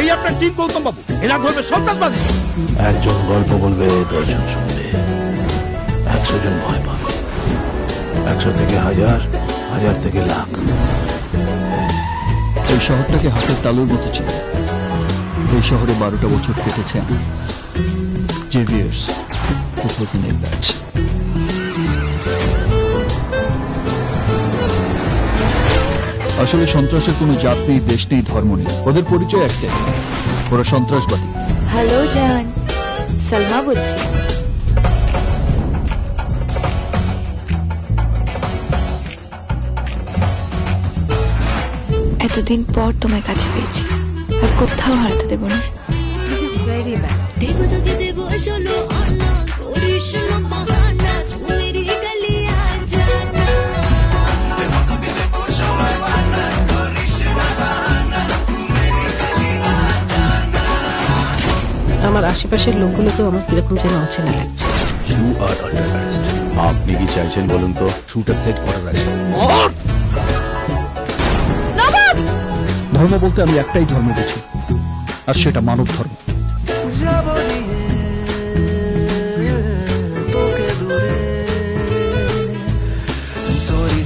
এই আপনার টিম গৌতম বাবু? এরা ধরবে সন্ত্রাসবাদী। একজন গল্প বলবে দশজন শুনবে। একশো জন ভয় পাবে। একশো থেকে হাজার হাজার থেকে লাখ। এই শহরটাকে হাতের তালুর মতো ছিল এই শহরে বারোটা বছর কেটেছে। আমার Xavier's two thousand eight batch. আসলে সন্ত্রাসের কোনো জাত নেই দেশ নেই ধর্ম নেই। ওদের পরিচয় একটাই। ওরা সন্ত্রাসবাদী। হ্যালো জান। সালমা বলছি। এতদিন পর তোমার কাছে পেয়েছি। আর কোথাও হারাতে দেবো না। দিস ইজ ভেরি ব্যাড আমার আশেপাশের লোকগুলোকেও আমার কীরকম যেন অচেনা লাগছে। ইউ আর আন্ডার অ্যারেস্ট আপনি কি চাইছেন বলুন তো? শুটার সেট করার আছে। ধর্ম বলতে আমি একটাই ধর্ম বুঝি আর সেটা মানব ধর্ম।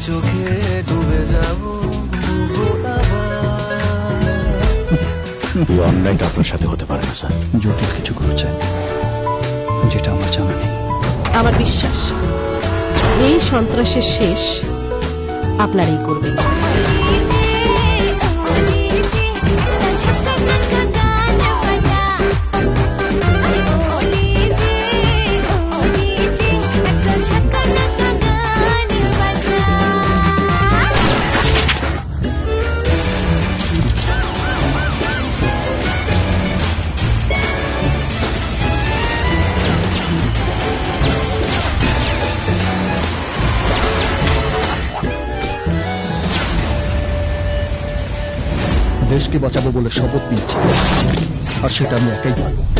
চোখে ডুবে যাব এই অনলাইনটা আপনার সাথে হতে পারে না স্যার। জটিল কিছু করেছে যেটা আমার জানা নেই। আমার বিশ্বাস এই সন্ত্রাসের শেষ আপনারাই করবেন। দেশকে বাঁচাবো বলে শপথ নিয়েছি। আর সেটা আমি একাই পারব।